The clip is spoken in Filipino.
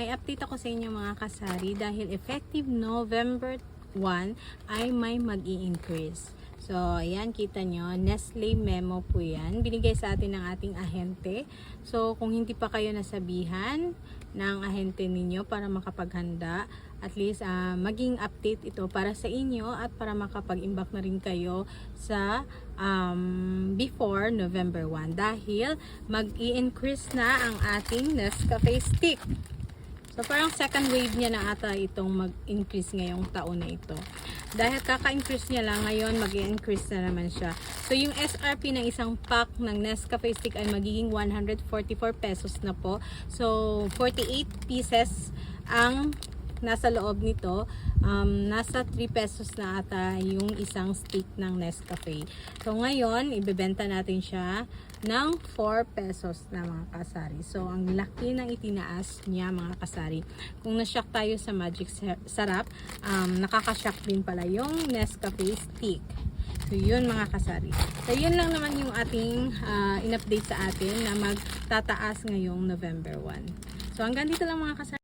May update ako sa inyo mga kasari dahil effective November 1 ay may mag increase So, ayan, kita nyo, Nestle Memo po yan. Binigay sa atin ng ating ahente. So, kung hindi pa kayo nasabihan ng ahente ninyo para makapaghanda, at least ah, maging update ito para sa inyo at para makapag-imbak na rin kayo sa um, before November 1 dahil mag-i-increase na ang ating Nescafe stick. So parang second wave niya na ata itong mag-increase ngayong taon na ito. Dahil kaka-increase niya lang ngayon, mag-increase na naman siya. So yung SRP ng isang pack ng Nescafe stick ay magiging 144 pesos na po. So 48 pieces ang nasa loob nito, um, nasa 3 pesos na ata yung isang stick ng Nescafe. So ngayon, ibebenta natin siya ng 4 pesos na mga kasari. So ang laki ng itinaas niya mga kasari. Kung na-shock tayo sa Magic Sa- Sarap, um, nakaka-shock din pala yung Nescafe stick. So, yun mga kasari. So, yun lang naman yung ating ah, in-update sa atin na magtataas ngayong November 1. So, hanggang dito lang mga kasari.